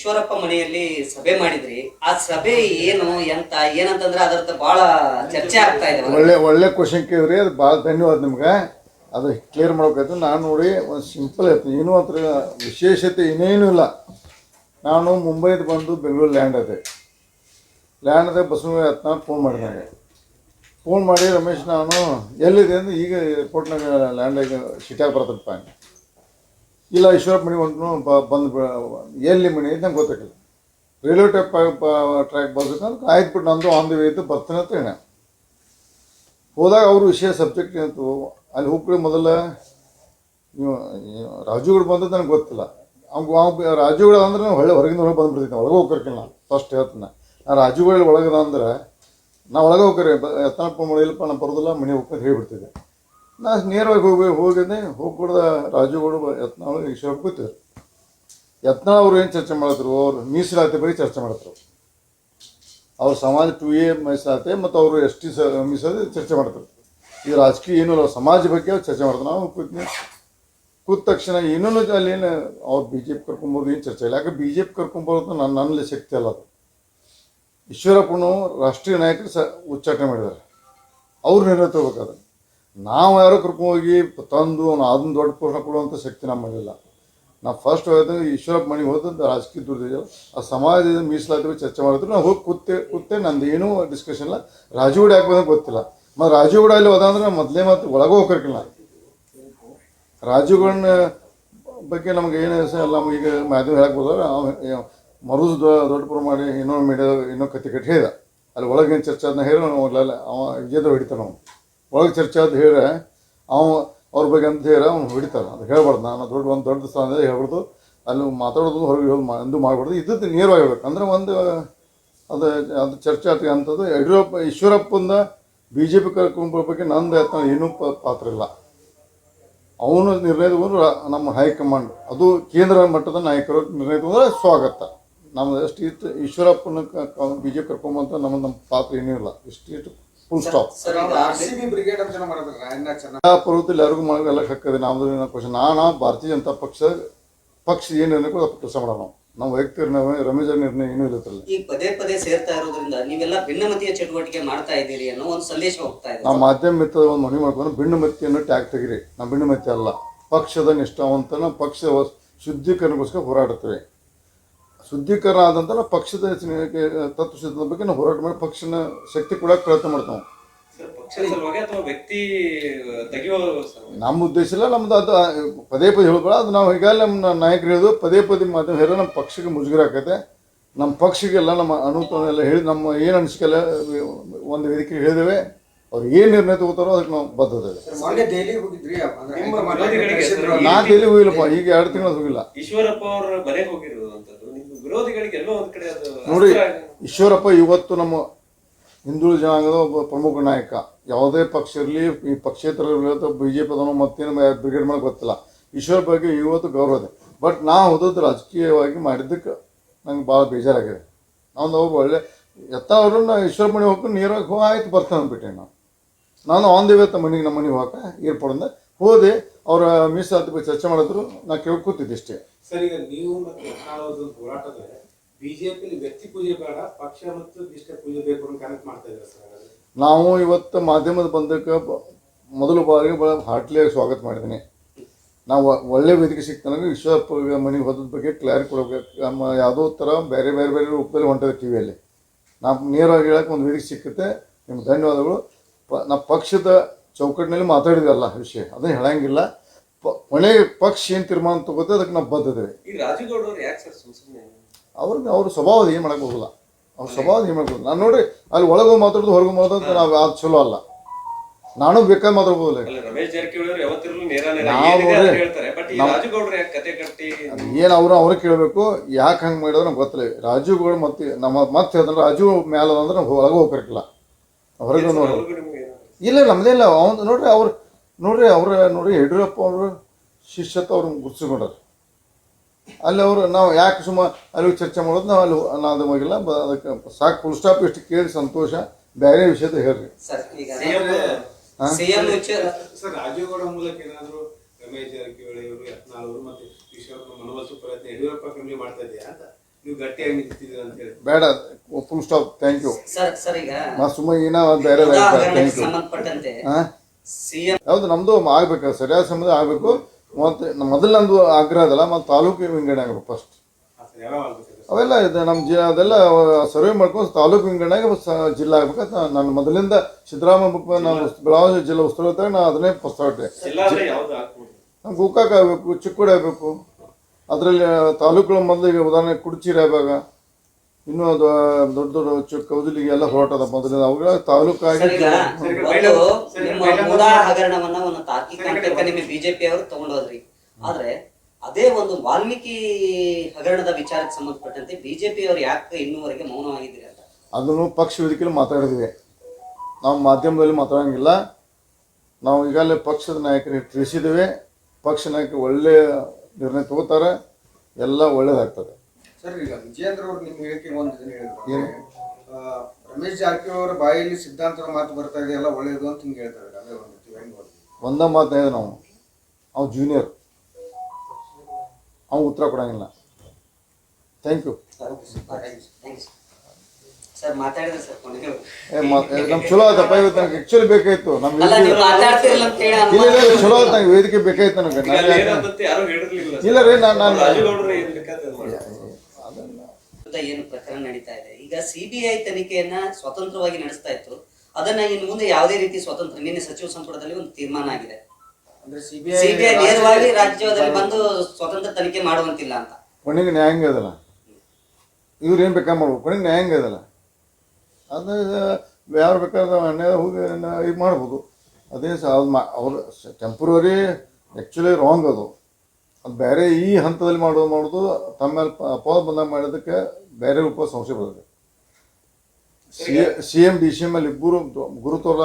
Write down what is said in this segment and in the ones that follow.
ಈಶ್ವರಪ್ಪ ಮನೆಯಲ್ಲಿ ಸಭೆ ಮಾಡಿದ್ರಿ. ಆ ಸಭೆ ಏನು ಎಂತ, ಏನಂತಂದ್ರೆ ಅದರ ಬಹಳ ಚರ್ಚೆ ಆಗ್ತಾ ಇದೆ. ಒಳ್ಳೆ ಒಳ್ಳೆ ಕ್ವಶನ್ ಕೇಳಿದ್ರಿ. ಅದು ಭಾಳ ಧನ್ಯವಾದ ನಿಮ್ಗೆ. ಅದು ಕ್ಲಿಯರ್ ಮಾಡ್ಬೇಕಾಯ್ತು ನಾನು ನೋಡಿ ಒಂದು ಸಿಂಪಲ್ ಆಯ್ತು ಏನೂ ಅದ್ರ ವಿಶೇಷತೆ ಇನ್ನೇನು ಇಲ್ಲ. ನಾನು ಮುಂಬೈದು ಬಂದು ಬೆಂಗಳೂರು ಲ್ಯಾಂಡ್ ಅದೆ. ಲ್ಯಾಂಡ್ ಅದೇ ಬಸವ ಯತ್ನ ಫೋನ್ ಮಾಡಿದಾಗ. ಫೋನ್ ಮಾಡಿ ರಮೇಶ್, ನಾನು ಎಲ್ಲಿದೆ ಅಂದ್ರೆ ಈಗ ಏರ್ಪೋರ್ಟ್ನಾಗ ಲ್ಯಾಂಡಾಗ ಬರ್ತಪ್ಪ ಬರ್ತದಪ್ಪ ಇಲ್ಲ, ಈಶ್ವರಪ್ಪ ಮನೆ ಹೊಂಟು ಬಂದು ಎಲ್ಲಿ ಮನೆ ಅಂತ ನಂಗೆ ಗೊತ್ತಾಗಿಲ್ಲ ರೈಲ್ವೆ ಟ್ರ್ಯಾಕ್ ಟ್ರ್ಯಾಕ್ ಬರ್ಬೇಕಂದ್ರೆ ಆಯ್ತು ಬಿಟ್ಟು ನಂದು ಆನ್ ದಿ ವೇ ಇದ್ದು ಬರ್ತಾನೆ ಅಂತ ಹೇಳ. ಹೋದಾಗ ಅವರು ವಿಷಯ ಸಬ್ಜೆಕ್ಟ್ ಏನಂತು, ಅಲ್ಲಿ ಹೋಗ್ಬಿಡಿ ಮೊದಲ. ನೀವು ರಾಜುಗಳು ಬಂದದ್ದು ನನಗೆ ಗೊತ್ತಿಲ್ಲ. ಅವ್ಗೆ ಅವ್ನು ರಾಜುಗಳು ಅಂದ್ರೆ ನಾವು ಹೊಳ್ಳೆ ಹೊರಗಿಂದ ಹೊರಗೆ ಬಂದುಬಿಡ್ತೀನಿ ಒಳಗೆ ಹೋಗ್ಕರ್ಕಿಲ್ಲ ನಾನು ಫಸ್ಟ್ ಹೇಳ್ತೀನಿ. ನಾನು ರಾಜುಗಳು ಒಳಗದ ಅಂದ್ರೆ ನಾ ಒಳಗೆ ಹೋಗ್ಕರಿ ಎತ್ತನಪ್ಪ ಮಾಡಿಲ್ಲಪ್ಪ ನಾನು ಬರೋದಿಲ್ಲ ಮನೆ ಹೋಗ್ಕೊಂಡು ಹೇಳ್ಬಿಡ್ತಿದ್ದೆ. ನಾ ನೇರವಾಗಿ ಹೋಗಿ ಹೋಗಿದ್ದೆ ಹೋಗ್ಬಿಡ್ದ ರಾಜುಗಳು ಯತ್ನಾಳು ಈಶ್ವರ ಕೂತಿದ್ರು ಯತ್ನ ಅವ್ರು ಏನು ಚರ್ಚೆ ಮಾಡಿದ್ರು? ಅವ್ರು ಮೀಸಲಾತಿ ಬಗ್ಗೆ ಚರ್ಚೆ ಮಾಡಿದ್ರು. ಅವ್ರ ಸಮಾಜ ಟು ಎ ಮೀಸಲಾತಿ ಮತ್ತು ಅವರು ಎಸ್ ಟಿ ಸ, ಮೀಸಲಾತಿ ಚರ್ಚೆ ಮಾಡ್ತಾರೆ ಈ ರಾಜಕೀಯ ಏನೂ ಸಮಾಜ ಬಗ್ಗೆ ಅವ್ರು ಚರ್ಚೆ ಮಾಡ್ತಾರೆ ನಾವು ಕೂತ್ನಿ. ಕೂತ ತಕ್ಷಣ ಏನೂ ಅಲ್ಲಿ ಏನು, ಅವ್ರು ಬಿ ಜೆ ಪಿ ಕರ್ಕೊಂಬೋದು ಏನು ಚರ್ಚೆ ಇಲ್ಲ. ಯಾಕೆ ಬಿ ಜೆ ಪಿ ಕರ್ಕೊಂಬರೋದು ನನ್ನ ನನ್ನಲ್ಲಿ ಶಕ್ತಿ ಅಲ್ಲ ಅದು. ಈಶ್ವರಪ್ಪನು ರಾಷ್ಟ್ರೀಯ ನಾಯಕರು ಸ ಉಚ್ಚಾಟನೆ ಮಾಡಿದ್ದಾರೆ. ಅವ್ರು ನಿರ್ಣಯ ತಗೋಬೇಕಾದ್ರೆ ನಾವು ಯಾರೋ ಕರ್ಕೊಂಡೋಗಿ ತಂದು ಅದನ್ನ ದೊಡ್ಡ ಪೋಷಣ ಕೊಡುವಂಥ ಶಕ್ತಿ ನಮ್ಮಲ್ಲಿಲ್ಲ ನಾವು ಫಸ್ಟ್ ಹೋದ ಈಶ್ವರಪ್ಪ ಮನೆಗೆ ಹೋದಂತ ರಾಜಕೀಯ ದುರ್ದಿದೆ ಆ ಸಮಾಜದ ಮೀಸಲಾತಿ ಚರ್ಚೆ ಮಾಡಿದ್ರು. ನಾವು ಹೋಗಿ ಕೂತೆ ಕೂತೆ, ನಂದು ಏನೂ ಡಿಸ್ಕಷನ್ ಇಲ್ಲ. ರಾಜುಗೂಡ ಯಾಕೆ ಗೊತ್ತಿಲ್ಲ. ಮತ್ತು ರಾಜುಗೂಡ ಅಲ್ಲಿ ಹೋದಂದ್ರೆ ಮೊದಲೇ ಮತ್ತು ಒಳಗೆ ಹೋಗಿಲ್ಲ ರಾಜುಗೌಡನ ಬಗ್ಗೆ ನಮ್ಗೆ ಏನು ನಮ್ಗೆ ಈಗ ಮಾಧ್ಯಮ ಹೇಳಕ್ಕೆ ಹೋದ್ರೆ ಮರುದು ದೊಡ್ಡ ಮಾಡಿ ಇನ್ನೊಂದು ಮೀಡಿಯಾ ಇನ್ನೊಂದು ಕತ್ತಿ ಕಟ್ಟಿ ಹೇಳಿದ. ಅಲ್ಲಿ ಒಳಗೆ ಏನು ಚರ್ಚೆ ಅದನ್ನ ಹೇಳಿ, ನಾವು ಅವ ವಿಜೇಂದ್ರ ಹಿಡಿತಾನೆ ನಾವು ಒಳಗೆ ಚರ್ಚೆ ಅಂತ ಹೇಳ ಅವ ಅವ್ರ ಬಗ್ಗೆ ಅಂತ ಹೇಳಿ ಅವ್ನು ಹೊಡಿತಾನೆ. ಅದು ಹೇಳ್ಬಾರ್ದು. ನಾನು ದೊಡ್ಡ, ಒಂದು ದೊಡ್ಡ ಸ್ಥಾನದಲ್ಲಿ ಹೇಳ್ಬಾರ್ದು. ಅಲ್ಲಿ ಮಾತಾಡೋದು ಹೊರಗೆ ಹೋಗಿ ಮಾ ಎಂದು ಮಾಡಬಾರ್ದು. ಇದ್ದದ್ದು ನೇರವಾಗಿ ಹೇಳ್ಬೇಕು. ಅಂದ್ರೆ ಒಂದು, ಅದು ಅದು ಚರ್ಚೆ ಆಗ್ತದೆ ಅಂಥದ್ದು ಯಡಿಯೂರಪ್ಪ, ಈಶ್ವರಪ್ಪಂದ ಬಿ ಜೆ ಪಿ ಕರ್ಕೊಂಬರೋ ಬಗ್ಗೆ ನಂದು ಯತ್ನ ಏನೂ ಪಾತ್ರ ಇಲ್ಲ. ಅವನು ನಿರ್ಣಯ ತಗೊಂಡ್ರೆ ನಮ್ಮ ಹೈಕಮಾಂಡ್, ಅದು ಕೇಂದ್ರ ಮಟ್ಟದ ನಾಯಕರು ನಿರ್ಣಯ ತಗೊಂಡ್ರೆ ಸ್ವಾಗತ. ನಮ್ಮದು ಎಷ್ಟು ಈಶ್ವರಪ್ಪನ ಬಿ ಜೆ ಪಿ ಕರ್ಕೊಂಬಂತ ನಮ್ಮ ನಮ್ಮ ಪಾತ್ರ ಏನೂ ಇಲ್ಲ. ಇಷ್ಟು ಇಷ್ಟು ಫುಲ್ ಸ್ಟಾಪ್ ಪರ್ವತದಲ್ಲಿ ಯಾರಿಗೂ ಮಾಡೋದು ಎಲ್ಲ ಹಕ್ಕದೆ ನಾವು ಕ್ವಶನ್ ನಾನು ಭಾರತೀಯ ಜನತಾ ಪಕ್ಷ ಪಕ್ಷ ಏನು ನಿರ್ಣಯ ಕೊಡೋ ಕೆಲಸ ಮಾಡೋಣ ನಾವು. ವ್ಯಕ್ತಿ ವೈಯಕ್ತಿಕ ರಮೇಶ್ ನಿರ್ಣಯ ಏನೂ ಇಲ್ಲ. ಈಗ ಪದೇ ಪದೇ ಸೇರ್ತಾ ಇರೋದ್ರಿಂದ ನೀವೆಲ್ಲ ಭಿನ್ನಮತಿಯ ಚಟುವಟಿಕೆ ಮಾಡ್ತಾ ಇದ್ದೀರಿ ಅನ್ನೋ ಒಂದು ಸಂದೇಶ ಹೋಗ್ತಾ ಇದೆ. ನಾವು ಮಾಧ್ಯಮ ಮಿತ್ರದ ಒಂದು ಮನವಿ ಮಾಡ್ಕೊಂಡು ಭಿನ್ನಮತಿಯನ್ನು ಟ್ಯಾಗ್ ತೆಗಿರಿ. ನಾವು ಭಿನ್ನಮತಿ ಅಲ್ಲ. ಪಕ್ಷದ ನಿಷ್ಠಾವಂತನ ಪಕ್ಷ ಶುದ್ಧೀಕರಣಕ್ಕೋಸ್ಕರ ಹೋರಾಡ್ತೇವೆ ಶುದ್ಧೀಕರಣ ಆದಂತ ಪಕ್ಷದ ಪಕ್ಷದ ತತ್ವಸಿದ್ಧದ ಬಗ್ಗೆ ನಾವು ಹೋರಾಟ ಮಾಡಿ ಪಕ್ಷನ ಶಕ್ತಿ ಕೂಡ ಪ್ರಯತ್ನ ಮಾಡ್ತಾವೆ ಸರ್ ಪಕ್ಷದ ಸಲುವಾಗಿ ಅಥವಾ ವ್ಯಕ್ತಿ ತೆಗೆಯೋ ನಮ್ಮ ಉದ್ದೇಶ ಇಲ್ಲ ನಮ್ದು ಅದು ಪದೇ ಪದೇ ಹೇಳ್ಬೇಡ ಅದು ನಾವು ಈಗಾಗಲೇ ನಮ್ಮ ನಾಯಕರು ಹೇಳಿದ್ರು ಪದೇ ಪದೇ ಮಾಧ್ಯಮ ಹೇಳ ನಮ್ಮ ಪಕ್ಷಕ್ಕೆ ಮುಜುಗರ ಆಕೈತೆ. ನಮ್ಮ ಪಕ್ಷಗೆಲ್ಲ ನಮ್ಮ ಅನುಕೂಲ ಎಲ್ಲ ಹೇಳಿ ನಮ್ಮ ಏನು ಅನಿಸಿಕೆಲ್ಲ ಒಂದು ವೇದಿಕೆ ಹೇಳಿದೇವೆ ಅವ್ರು ಏನು ನಿರ್ಣಯ ತಗೋತಾರೋ ಅದಕ್ಕೆ ನಾವು ಬದ್ಧತೆ ನಾ ಎಲ್ಲಿ ಹೋಗಿಲ್ಲಪ್ಪ ಈಗ ಎರಡು ತಿಂಗಳು ಹೋಗಿಲ್ಲ. ಈಶ್ವರಪ್ಪ ಅವರ ಬರೇ ನಿಮ್ಮ ವಿರೋಧಿಗಳಿಗೆ ಎಲ್ಲೋ ಒಂದ್ ಕಡೆ ಅದು ನೋಡಿ ಈಶ್ವರಪ್ಪ ಇವತ್ತು ನಮ್ಮ ಹಿಂದುಳಿದ ಜನಾಂಗದ ಒಬ್ಬ ಪ್ರಮುಖ ನಾಯಕ. ಯಾವುದೇ ಪಕ್ಷ ಇರಲಿ ಈ ಪಕ್ಷೇತರ ಬಿ ಜೆ ಪಿ ಅದನ್ನು ಮತ್ತೇನು ಬ್ರಿಗೇಡ್ ಮಾಡೋಕೆ ಗೊತ್ತಿಲ್ಲ. ಈಶ್ವರ ಬಗ್ಗೆ ಇವತ್ತು ಗೌರವ ಇದೆ. ಬಟ್ ನಾ ಓದೋದು ರಾಜಕೀಯವಾಗಿ ಮಾಡಿದ್ದಕ್ಕೆ ನಂಗೆ ಭಾಳ ಬೇಜಾರಾಗಿದೆ. ನಾವು ಒಬ್ಬ ಒಳ್ಳೆ ಎತ್ತ ಅವರು ನಾ ಈಶ್ವರ ಮನೆ ಹೋಗಿ ನೇರವಾಗಿ ಹೋ ಆಯ್ತು ಬರ್ತಾನೆ ಅಂದ್ಬಿಟ್ಟೆ ನಾನು. ನಾನು ಆನ್ ದಿ ವೇತ ಮನೆಗೆ ನಮ್ಮ ಮನೆಗೆ ಹೋಗಕ್ಕೆ ಏರ್ಪೋರ್ಟಿಂದ ಹೋದೆ. ಅವರ ಮೀಸಲಾತಿ ಬಗ್ಗೆ ಚರ್ಚೆ ಮಾಡಿದ್ರು. ನಾ ಕೇಳ್ಕೊತಿದ್ದೆ ಇಷ್ಟೇ ಸರ್, ಈಗ ನೀವು ಮತ್ತೆ ಕಾಣೋದು ಹೋರಾಟದಲ್ಲಿ ಬಿಜೆಪಿ ವ್ಯಕ್ತಿ ಪೂಜೆ ಬೇಡ, ಪಕ್ಷ ಮತ್ತು ಇಷ್ಟ ಪೂಜೆ ಬೇಕು ಅಂತ ಕನೆಕ್ಟ್ ಮಾಡ್ತಾ ಇದ್ದಾರೆ ಸರ್ ನಾವು ಇವತ್ತು ಮಾಧ್ಯಮದ ಬಂದಕ್ಕೆ ಮೊದಲು ಬಾರಿಗೆ ಭಾಳ ಹಾರ್ಟ್ಲಿಯಾಗಿ ಸ್ವಾಗತ ಮಾಡಿದ್ದೀನಿ. ನಾವು ಒಳ್ಳೆ ವೇದಿಕೆ ಸಿಗ್ತಾನೆ ವಿಶ್ವ ಮನೆಗೆ ಹೋದ ಬಗ್ಗೆ ಕ್ಲಾರಿ ಕೊಡಬೇಕು. ನಮ್ಮ ಯಾವುದೋ ಥರ ಬೇರೆ ಬೇರೆ ಬೇರೆ ರೂಪದಲ್ಲಿ ಹೊಂಟಿದೆ ಟಿ ವಿಯಲ್ಲಿ ನಾವು ನೇರವಾಗಿ ಹೇಳೋಕೆ ಒಂದು ವೇದಿಕೆ ಸಿಕ್ಕುತ್ತೆ. ನಿಮ್ಗೆ ಧನ್ಯವಾದಗಳು. ಪ, ನಾವು ಪಕ್ಷದ ಚೌಕಟ್ಟಿನಲ್ಲಿ ಮಾತಾಡಿದ್ವಲ್ಲ ವಿಷಯ. ಅದನ್ನು ಹೇಳಂಗಿಲ್ಲ. ಪ ಕೊನೆಗೆ ಪಕ್ಷ ಏನು ತೀರ್ಮಾನ ತಗೋತೆ ಅದಕ್ಕೆ ನಾವು ಬದ್ಧದೇವೆ. ಈ ರಾಜುಗೌಡ ಅವ್ರು ಯಾಕೆ ಸರ್ ಸುಮ್ ಸುಮ್ಮನೆ ಅವ್ರಿಗೆ ಅವ್ರ ಸ್ವಭಾವದ ಏನು ಮಾಡಕ್ಕೆ ಹೋಗಲ್ಲ ಅವ್ರ ಸ್ವಭಾವದ ಏನು ಮಾಡಕ್ಕೆ ನಾನು ನೋಡಿ ಅಲ್ಲಿ ಒಳಗೆ ಮಾತಾಡೋದು ಹೊರಗೆ ಮಾತಾಡೋದು ನಾವು ಅದು ಚಲೋ ಅಲ್ಲ. ನಾನು ಬೇಕಾದ್ರೆ ಮಾತಾಡ್ಬೋದಿಲ್ಲ ಅಲ್ಲ ರಮೇಶ್ ಜಾರಕಿಹೊಳಿ ಅವರು ಯಾವತ್ತಿರಲು ನೇರ ನೇರ ನಾವು ಏನಿದೆ ಅಂತ ಹೇಳ್ತಾರೆ. ಬಟ್ ಈ ನಾವು- ರಾಜುಗೌಡ್ರು ಯಾಕೆ ಕತೆ ಕಟ್ಟಿ? ಏನು ಅವರು ಅವ್ರಿಗೆ ಕೇಳಬೇಕು ಯಾಕೆ ಹಂಗೆ ಮಾಡಿದ್ರೆ ನಮ್ಗೆ ಗೊತ್ತಿಲ್ಲ. ರಾಜುಗೌಡ ಮತ್ತೆ ನಮ್ಮ ಮತ್ತೆ ಹೇಳ್ತಾರೆ ರಾಜು ಮ್ಯಾಲ ಅಂದ್ರೆ ನಾವು ಒಳಗೆ ಹೋಗ್ಬೇಕಿಲ್ಲ. ಹೊರಗೆ ನೋಡಿ? ಇಲ್ಲ ನಮ್ದೇ ಇಲ್ಲ. ಅವ್ನು ನೋಡ್ರಿ ಅವ್ರು ನೋಡ್ರಿ ಅವ್ರ ನೋಡ್ರಿ ಯಡಿಯೂರಪ್ಪ ಅವರು ಶಿಷ್ಯತ್ವ ಅವ್ರನ್ನ ಗುರ್ಸ್ಕೊಂಡ್ರು ಅಲ್ಲಿ ಅವರು ನಾವು ಯಾಕೆ ಸುಮ್ಮ ಅಲ್ಲಿ ಚರ್ಚೆ ಮಾಡೋದು ನಾವು ಅಲ್ಲಿ ಅನ್ನೋದು ಹೋಗಿಲ್ಲ ಅದಕ್ಕೆ ಸಾಕು ಫುಲ್ ಸ್ಟಾಪ್ ಇಷ್ಟು ಕೇಳಿ ಸಂತೋಷ ಬೇರೆ ವಿಷಯದ ಹೇಳ್ರಿ. ರಾಜೇಗೌಡ ಮೂಲಕ ಏನಾದ್ರು ರಮೇಶ್ ಜಾರಕಿಹೊಳಿ ಅವರು ಯತ್ನಾಳ್ ಅವರು ಮತ್ತೆ ಈಶ್ವರಪ್ಪ ಮನವೊಲಿಸುವ ಪ್ರಯತ್ನ ಯಡಿಯೂರಪ್ಪ ಫ್ಯಾಮಿಲಿ ಮಾಡ್ತಾ ಇದೆಯಾ ಅಂತ? ನೀವು ಗಟ್ಟಿಯಾಗಿ ನಿಂತಿದ್ದೀರಿ ಅಂತ ಹೇಳಿ. ಬೇಡ full stop thank you sir sir ಈಗ ನಾ ಸುಮ್ಮನೆ ಏನೋ ಬೇರೆ ಮುದಾ ಥ್ಯಾಂಕ್ ಯು ಸಂಬಂಧಪಟ್ಟಂತೆ. ಹಾಂ? ಸಿಎಂ ನಮ್ದು ಆಗ್ಬೇಕು ಸರಿಯಾದ ಸಮಯದ ಆಗಬೇಕು. ಮತ್ತು ಮೊದಲು ನಮ್ದು ಆಗ್ರಹ ಅದಲ್ಲ ಮತ್ತು ತಾಲೂಕು ವಿಂಗಡಣೆ ಆಗಬೇಕು ಫಸ್ಟ್ ಆಗ್ಬೇಕು ಅವೆಲ್ಲ ಇದೆ ನಮ್ಮ ಜಿ ಅದೆಲ್ಲ ಸರ್ವೆ ಮಾಡ್ಕೊಂಡು ತಾಲೂಕು ವಿಂಗಡಣೆಗೆ ಜಿಲ್ಲಾ ಆಗ್ಬೇಕಂತ ನಾನು ಮೊದಲಿಂದ ಸಿದ್ದರಾಮಯ್ಯ ನಾನು ಬೆಳಗಾವಿ ಜಿಲ್ಲಾ ಉಸ್ತುವಾರಿ ನಾನು ಅದನ್ನೇ ಪ್ರಸ್ತಾವ ಇಟ್ಟೆ ಹಾಕ್ಬೋದು ನಮ್ಮ ಗೋಕಾಕ್ ಆಗಬೇಕು ಚಿಕ್ಕೋಡಿ ಆಗಬೇಕು. ಅದರಲ್ಲಿ ತಾಲೂಕುಗಳ ಮೊದಲಿಗೆ ಉದಾಹರಣೆ ಕುಡ್ಚಿರಿ ಆಗ ಇನ್ನೂ ಅದು ದೊಡ್ಡ ದೊಡ್ಡ ಕೌದಲಿಗೆ ಎಲ್ಲ ಹೊರಟದ ಮೊದಲಿನ ಅವುಗಳ ಅಂತ- ಹಗರಣವನ್ನ ಒಂದು ತಾರ್ಕಿಕ ಹಂತಕ್ಕೆ ನಿಮ್ಮ ಬಿಜೆಪಿ ಅವರು ತಗೊಂಡೋದ್ರಿ. ಆದ್ರೆ ಅದೇ ಒಂದು ವಾಲ್ಮೀಕಿ ಹಗರಣದ ವಿಚಾರಕ್ಕೆ ಸಂಬಂಧಪಟ್ಟಂತೆ ಬಿಜೆಪಿ ಅವರು ಯಾಕೆ ಇನ್ನೂವರೆಗೆ ಮೌನವಾಗಿದ್ದೀರಿ ಅಂತ? ಅದನ್ನು ಪಕ್ಷ ವೇದಿಕೆಯಲ್ಲಿ ಮಾತಾಡಿದ್ವಿ. ನಾವು ಮಾಧ್ಯಮದಲ್ಲಿ ಮಾತಾಡಂಗಿಲ್ಲ. ನಾವು ಈಗಾಗಲೇ ಪಕ್ಷದ ನಾಯಕರಿಗೆ ತಿಳಿಸಿದ್ದೇವೆ. ಪಕ್ಷ ನಾಯಕರು ಒಳ್ಳೆಯ ನಿರ್ಣಯ ತಗೋತಾರೆ. ಎಲ್ಲ ಒಳ್ಳೇದಾಗ್ತದೆ. ಸರ್ ಈಗ ವಿಜಯೇಂದ್ರ ಅವರು ನಿಮ್ಮ ಹೇಳಿಕೆ ಒಂದು ಇದನ್ನ ಹೇಳಿದ್ರು. ಆ, ರಮೇಶ್ ಜಾರಕಿಹೊಳಿ ಅವರ ಬಾಯಲ್ಲಿ ಸಿದ್ಧಾಂತದ ಮಾತು ಬರ್ತಾ ಇದೆಯಲ್ಲ ಒಳ್ಳೇದು ಅಂತ ಹಿಂಗೆ ಹೇಳ್ತಾರೆ. ಅದೇ ಒಂದು ಹೆಂಗ್ ನೋಡಿ ಒಂದ ಮಾತು ಹೇಳಿದೆ ನಾವು. ಅವ್ ಜೂನಿಯರ್ ಅವ್ನು ಉತ್ತರ ಕೊಡಂಗಿಲ್ಲ. ಥ್ಯಾಂಕ್ ಯು ಸರ್ ಮಾತಾಡಿದ್ರೆ ಸರ್ ಕೊನೆಗೆ ನಮ್ಗೆ ಚಲೋ ಆಯ್ತಪ್ಪ ಇವತ್ತು ನನಗೆ ಆ್ಯಕ್ಚುಲಿ ಬೇಕಾಯ್ತು. ನಮ್ಮ ಅಲ್ಲ ನೀವು ಮಾತಾಡ್ತಿರಲ್ಲ ಅಂತ ಹೇಳಿ ಇಲ್ಲ ಇಲ್ಲ ಇಲ್ಲ, ಚಲೋ ಆಯ್ತು ನಂಗೆ ವೇದಿಕೆ ಬೇಕಾಯ್ತು ನನಗೆ ಯಾರು ಹೇಳಿರ್ಲಿಲ್ಲ ಇಲ್ಲ ರೀ ನಾನು ಏನ್ ವಿರುದ್ಧ ಏನು ಪ್ರಕರಣ ನಡೀತಾ ಇದೆ. ಈಗ ಸಿಬಿಐ ತನಿಖೆಯನ್ನ ಸ್ವತಂತ್ರವಾಗಿ ನಡೆಸ್ತಾ ಇತ್ತು. ಅದನ್ನ ಇನ್ನು ಮುಂದೆ ಯಾವುದೇ ರೀತಿ ಸ್ವತಂತ್ರ ನಿನ್ನೆ ಸಚಿವ ಸಂಪುಟದಲ್ಲಿ ಒಂದು ತೀರ್ಮಾನ ಆಗಿದೆ. ಅಂದ್ರೆ ಸಿಬಿಐ ನೇರವಾಗಿ ರಾಜ್ಯದಲ್ಲಿ ಬಂದು ಸ್ವತಂತ್ರ ತನಿಖೆ ಮಾಡುವಂತಿಲ್ಲ ಅಂತ. ಕೊನೆಗೆ ನ್ಯಾಯಾಂಗ ಇದಲ್ಲ ಇವ್ರು ಏನು ಬೇಕಾ ಮಾಡ್ಬೇಕು? ಕೊನೆಗೆ ನ್ಯಾಯಾಂಗ ಇದಲ್ಲ ಅದು ಯಾರು ಬೇಕಾದ್ರೆ ಅನ್ಯಾಯ ಹೋಗಿ ಇದು ಮಾಡ್ಬೋದು. ಅದೇ ಸ ಅದು ಮಾ ಅವ್ರು ಟೆಂಪ್ರವರಿ ಆ್ಯಕ್ಚುಲಿ ರಾಂಗ್ ಅದು. ಅದು ಬೇರೆ ಈ ಹಂತದಲ್ಲಿ ಮಾಡೋದು ಮಾಡೋದು ತಮ್ಮ ಮೇಲೆ ಬಂದ ಅಪವಾದ ಬಂದಾಗ ಮಾಡೋದಕ್ಕೆ ಬೇರೆ ರೂಪ ಸಂಶಯ ಬರ್ತದೆ. C C M D C M ಅಲ್ಲಿ ಇಬ್ಬರು ಗುರುತ್ವರ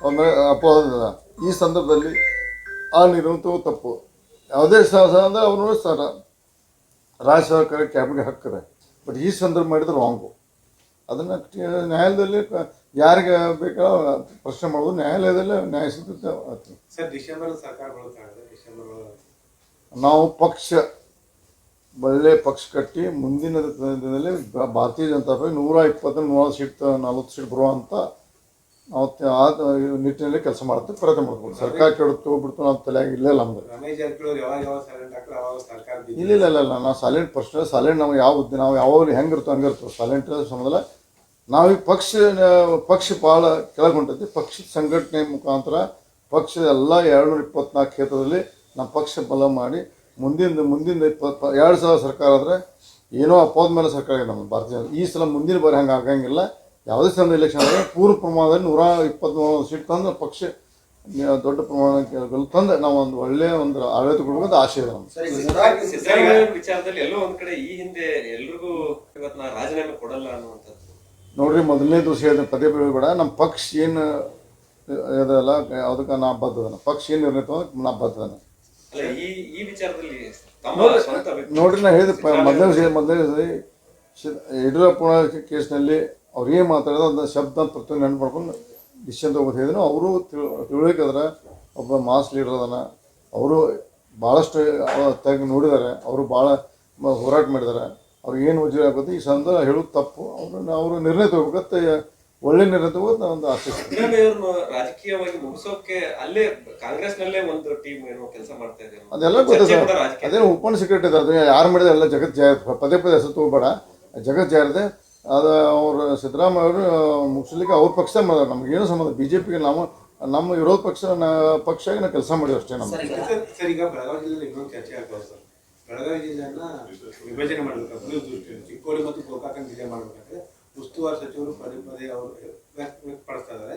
ಅಂದರೆ ಅಪವಾದ. ಈ ಸಂದರ್ಭದಲ್ಲಿ ಆ ನಿರ್ಣಯ ತಪ್ಪು. ಯಾವುದೇ ಸಹ ಅಂದ್ರೆ ಅವರು ಸರ ರಾಜ್ಯ ಸರ್ಕಾರ ಕ್ಯಾಬಿಗೆ ಹಾಕ್ತಾರೆ. ಬಟ್ ಈ ಸಂದರ್ಭ ಮಾಡಿದ್ರೆ ರಾಂಗು ಅದನ್ನು ನ್ಯಾಯಾಲಯದಲ್ಲಿ ಯಾರಿಗೆ ಬೇಕಾ ಪ್ರಶ್ನೆ ಮಾಡೋದು ನ್ಯಾಯಾಲಯದಲ್ಲೇ ನ್ಯಾಯ ಸಿಗುತ್ತೆ ನಾವು ಪಕ್ಷ ಒಳ್ಳೆ ಪಕ್ಷ ಕಟ್ಟಿ ಮುಂದಿನ ದಿನದಲ್ಲಿ ಭಾರತೀಯ ಜನತಾ ಪಕ್ಷ ನೂರ ಇಪ್ಪತ್ತು ನೂರ ಸೀಟ್ ನಲ್ವತ್ತು ಸೀಟ್ ಬರುವಂಥ ನಾವು ಆ ನಿಟ್ಟಿನಲ್ಲಿ ಕೆಲಸ ಮಾಡುತ್ತೆ ಪ್ರಯತ್ನ ಮಾಡ್ಬೋದು ಸರ್ಕಾರ ಕೆಡುತ್ತು ಬಿಡ್ತು ನಾವು ತಲೆಯಾಗ ಇಲ್ಲೇ ನಮ್ದು. ಇಲ್ಲ ಇಲ್ಲ ಇಲ್ಲ ನಾವು ಸೈಲೆಂಟ್ ಪರ್ಸನ್ ಸೈಲೆಂಟ್ ನಮ್ಗೆ ಯಾವ ಉದ್ದ- ನಾವು ಯಾವಾಗ ಹೆಂಗಿರ್ತೋ ಹಂಗಿರ್ತೋ ಸೈಲೆಂಟ್ ಸಂಬಂಧ ನಾವೀಗ ಪಕ್ಷ ಪಕ್ಷ ಭಾಳ ಕೆಳಗೊಂಡೈತಿ ಪಕ್ಷ ಪಕ್ಷದ ಸಂಘಟನೆ ಮುಖಾಂತರ ಪಕ್ಷದ ಎಲ್ಲ ಎರಡುನೂರ ಇಪ್ಪತ್ನಾಲ್ಕು ಕ್ಷೇತ್ರದಲ್ಲಿ ನಮ್ಮ ಪಕ್ಷ ಬಲ ಮಾಡಿ ಮುಂದಿನ ಮುಂದಿನ ಇಪ್ಪತ್ತು ಎರಡು ಸಲ ಸರ್ಕಾರ ಆದರೆ ಏನೋ ಅಪವಾದ ಮೇಲೆ ಸರ್ಕಾರ ಇದೆ ನಮ್ಮ ಭಾರತೀಯ ಜನತಾ- ಈ ಸಲ ಮುಂದಿನ ಬಾರಿ ಹಂಗೆ ಆಗಂಗಿಲ್ಲ. ಯಾವುದೇ ಸಲ ಎಲೆಕ್ಷನ್ ಆದರೆ ಪೂರ್ವ ಪ್ರಮಾಣದಲ್ಲಿ ನೂರ ಇಪ್ಪತ್ತ್ಮೂರು ಸೀಟ್ ತಂದು ಪಕ್ಷ ದೊಡ್ಡ ಪ್ರಮಾಣಕ್ಕೆ ತಂದು ನಾವು ಒಂದು ಒಳ್ಳೆಯ ಒಂದು ಆಡಳಿತ ಕೊಡ್ಬೇಕಂತ ಆಶೆ ಇದೆ ನಮ್ಮ ವಿಚಾರದಲ್ಲಿ ಎಲ್ಲೋ ಒಂದು ಕಡೆ ಈ ಹಿಂದೆ ಎಲ್ರಿಗೂ ಇವತ್ತು ನಾ ರಾಜೀನಾಮೆ ಕೊಡಲ್ಲ ಅನ್ನುವಂಥದ್ದು. ನೋಡ್ರಿ ಮೊದಲನೇ ದಿವಸ ಹೇಳಿದ ಪದೇ ಪದೇ ಬೇಡ. ನಮ್ಮ ಪಕ್ಷ ಏನು ಇದಲ್ಲ ಅದಕ್ಕೆ ನಾ ಬದ್ದದನ ಪಕ್ಷ ಏನು ಇರ್ತದೆ ನಾ ಬದ್ದದನ ಅಲ್ಲ ಈ ಈ ವಿಚಾರದಲ್ಲಿ ತಮ್ಮ ಸ್ವಂತ ವ್ಯಕ್ತಿ- ನೋಡ್ರಿ ನಾ ಹೇಳಿದ ಮೊದಲನೇ ಸರಿ ಮೊದಲನೇ ಸರಿ ಶಿ- ಯಡಿಯೂರಪ್ಪ ಕೇಸ್ನಲ್ಲಿ ಅವ್ರು ಏನು ಮಾತಾಡಿದ್ರು ಅದನ್ನ ಶಬ್ದ ಪ್ರತಿ ನೆನಪು ಮಾಡ್ಕೊಂಡು ಡಿಸಿಷನ್ ತಗೋದು ಹೇಳಿದ್ರು. ಅವರು ತಿಳುವಳಿಕೆ ಅದ್ರ ಒಬ್ಬ ಮಾಸ್ ಲೀಡರ್ ಅದನ್ನ ಅವರು ಭಾಳಷ್ಟು ತೆಗೆ ನೋಡಿದ್ದಾರೆ ಅವರು ಭಾಳ ಮ- ಹೋರಾಟ ಮಾಡಿದ್ದಾರೆ. ಅವ್ರಿಗೆ ಏನು ವಜೀರ ಆಗುತ್ತೆ ಈ ಸಂದರ್ಭ ಹೇಳೋದು ತಪ್ಪು. ಅವ್ರನ್ನ ಅವರು ನಿರ್ಣಯ ತಗೋಬೇಕಂತ ಒಳ್ಳೆ ನಿರತವು ಒಂದು ಆಸೆ. ಸಿದ್ದರಾಮಯ್ಯವ್ರನ್ನ ರಾಜಕೀಯವಾಗಿ ಮುಗಿಸೋಕೆ ಅಲ್ಲೇ ಕಾಂಗ್ರೆಸ್ನಲ್ಲೇ ಒಂದು ಟೀಮ್ ಏನೋ ಕೆಲಸ ಮಾಡ್ತಾ ಇದೆ ಅದೆಲ್ಲ ಗೊತ್ತ ಗೊತ್ತಿದೆ ಅದೇನು ಓಪನ್ ಸೆಕ್ರೆಟರಿ ಇದೆ ಅದು ಯಾರು ಮಾಡಿದ್ರೆ ಎಲ್ಲ ಜಗತ್ ಜಯ ಪದೇ ಪದೇ ಹೆಸರು ತಗೋಬೇಡ. ಜಗತ್ ಜಾರಿದೆ ಅದು ಅವರು ಸಿದ್ದರಾಮಯ್ಯ ಅವರು ಮುಗಿಸ್ಲಿಕ್ಕೆ ಅವ್ರ ಪಕ್ಷ ಮಾಡಿದ್ರು ನಮಗೇನು ಸಂಬಂಧ ಬಿ ಜೆ ಪಿಗೆ ನಾವು ನಮ್ಮ ವಿರೋಧ ಪಕ್ಷ ಪಕ್ಷ ನಾವು ಕೆಲಸ ಮಾಡಿವಿ ಅಷ್ಟೇ ನಮ್ಮ ಸರ್ ಈಗ ಬೆಳಗಾವಿ ಜಿಲ್ಲೆಯಲ್ಲಿ ಇನ್ನೊಂದು ಚರ್ಚೆ ಆಗ್ತದೆ ಸರ್. ಬೆಳಗಾವಿ ಜಿಲ್ಲೆಯನ್ನ ವಿಭಜನೆ ಮಾಡಬೇಕಾದ್ರೆ ಚಿಕ್ಕೋಡಿ ಮತ್ತು ಗೋಕಾಕನ ಜಿಲ್ಲೆ ಮಾಡಬೇಕಾದ್ರೆ ಉಸ್ತುವಾರಿ ಸಚಿವರು ಪದೇ ಪದೇ ಅವರು ವ್ಯಕ್ತ- ವ್ಯಕ್ತಪಡಿಸ್ತಾ ಇದ್ದಾರೆ